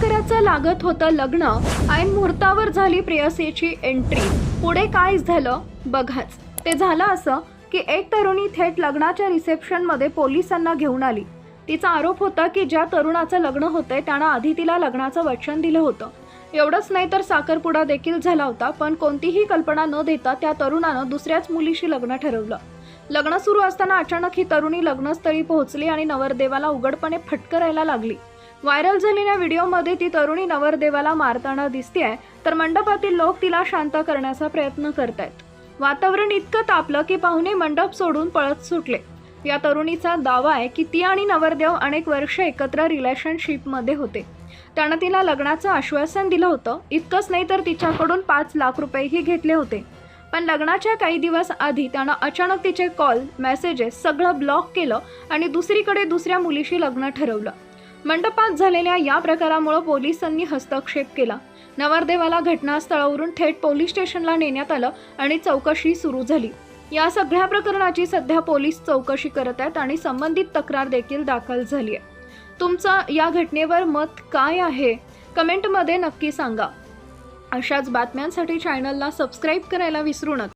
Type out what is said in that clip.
दिवाकराचं लागत होतं लग्न ऐन मुहूर्तावर झाली प्रेयसीची एंट्री पुढे काय झालं? बघाच. ते झालं असं की एक तरुणी थेट लग्नाच्या रिसेप्शनमध्ये पोलिसांना घेऊन आली. तिचा आरोप होता की ज्या तरुणाचं लग्न होतंय त्यानं आधी तिला लग्नाचं वचन दिलं होतं. एवढंच नाही तर साखरपुडा देखील झाला होता पण कोणतीही कल्पना न देता त्या तरुणानं दुसऱ्याच मुलीशी लग्न ठरवलं. लग्न सुरू असताना अचानक ही तरुणी लग्नस्थळी पोहोचली आणि नवरदेवाला उघडपणे फटकरायला लागली. व्हायरल झालेल्या व्हिडिओमध्ये ती तरुणी नवरदेवाला मारताना दिसतेय तर मंडपातील लोक तिला शांत करण्याचा प्रयत्न करतायत. वातावरण इतकं तापलं की पाहुणे मंडप सोडून पळत सुटले. या तरुणीचा दावा आहे की ती आणि नवरदेव अनेक वर्ष एकत्र रिलेशनशिपमध्ये होते. त्यानं तिला लग्नाचं आश्वासन दिलं होतं. इतकंच नाही तर तिच्याकडून पाच लाख रुपयेही घेतले होते. पण लग्नाच्या काही दिवस आधी त्यानं अचानक तिचे कॉल मेसेजेस सगळं ब्लॉक केलं आणि दुसरीकडे दुसऱ्या मुलीशी लग्न ठरवलं. मंडपात झालेल्या या प्रकारामुळे पोलिसांनी हस्तक्षेप केला. नवरदेवाला घटनास्थळावरून थेट पोलीस स्टेशनला नेण्यात आलं आणि चौकशी सुरू झाली. या सगळ्या प्रकरणाची सध्या पोलीस चौकशी करत आहेत आणि संबंधित तक्रार देखील दाखल झाली आहे. तुमचं या घटनेवर मत काय आहे? कमेंटमध्ये नक्की सांगा. अशाच बातम्यांसाठी चॅनलला सबस्क्राईब करायला विसरू नका.